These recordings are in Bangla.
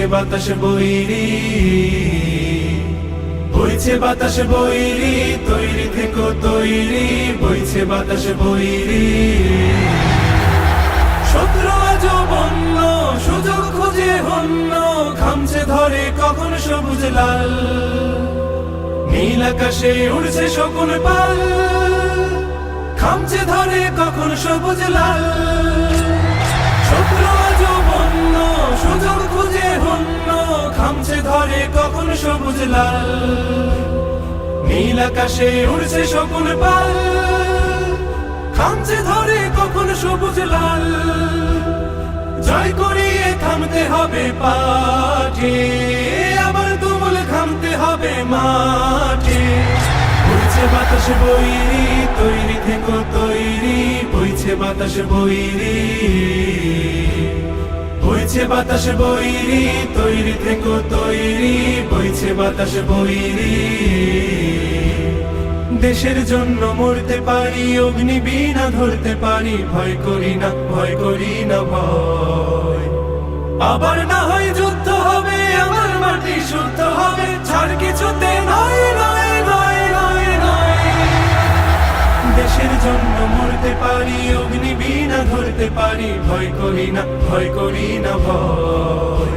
বইছে বাতাস বইরি বইছে বাতাস বইরি তৈরি থেকো তৈরি, বইছে বাতাস বইরি শত্রু আজ বন্য, সুযোগ খুঁজে হন্য, খামছে ধরে কখন সবুজ লাল। নীল আকাশে উড়ছে শকুন পাল, খামছে ধরে কখন সবুজ লাল। শত্রু সবুজ লাল, নীল আকাশে উড়ছে শকুন পাল, খামছে ধরে কখন সবুজ লাল। জয় করিয়ে থামতে হবে পাঠে, আবার তুমুল থামতে হবে মাঠে। বইছে বাতাস বইরি তৈরি থেকো তৈরি, বইছে বাতাস বইরি বইছে বাতাস বইরি তৈরি থেকো, তৈরি, বইছে বাতাস বইরি দেশের জন্য মরতে পারি, অগ্নি বিনা ধরতে পারি, ভয় করি না, ভয় করি না ভয়। আবার না হয় যুদ্ধ হবে, আমার মাটি শুদ্ধ হবে, ছাড় কিছুতে নয় নয় নয় নয় নয়। দেশের জন্য মরতে পারি অগ্নি পারি, ভয় করি না, ভয় করি না ভয়।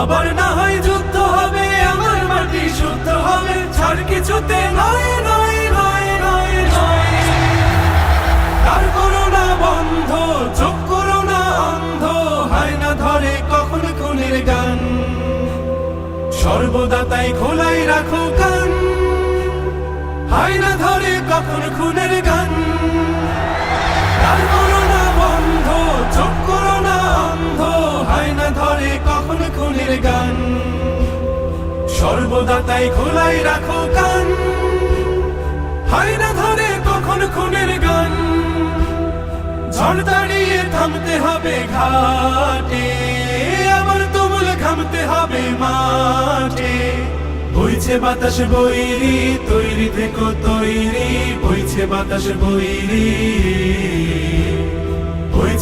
আবার না হয় যুদ্ধ হবে, আমার মাটি শুদ্ধ হবে, ছাড় কিছুতে নয় নয় বন্ধ, চোখ অন্ধ, হয় না ধরে কখন খুনের গান। সর্বদা তাই খোলাই রাখো কান। হয় না ধরে কখন খুনের গান। সর্বদা তাই খোলাই রাখো কান। হয় না ধরে কখন খুনের গান। ঝড় দাঁড়িয়ে থামতে হবে ঘাটে, আবার তুমুল ঘামতে হবে মাঠে। বইছে বাতাস বইরি তৈরি থেকো তৈরি, বইছে বাতাস বইরি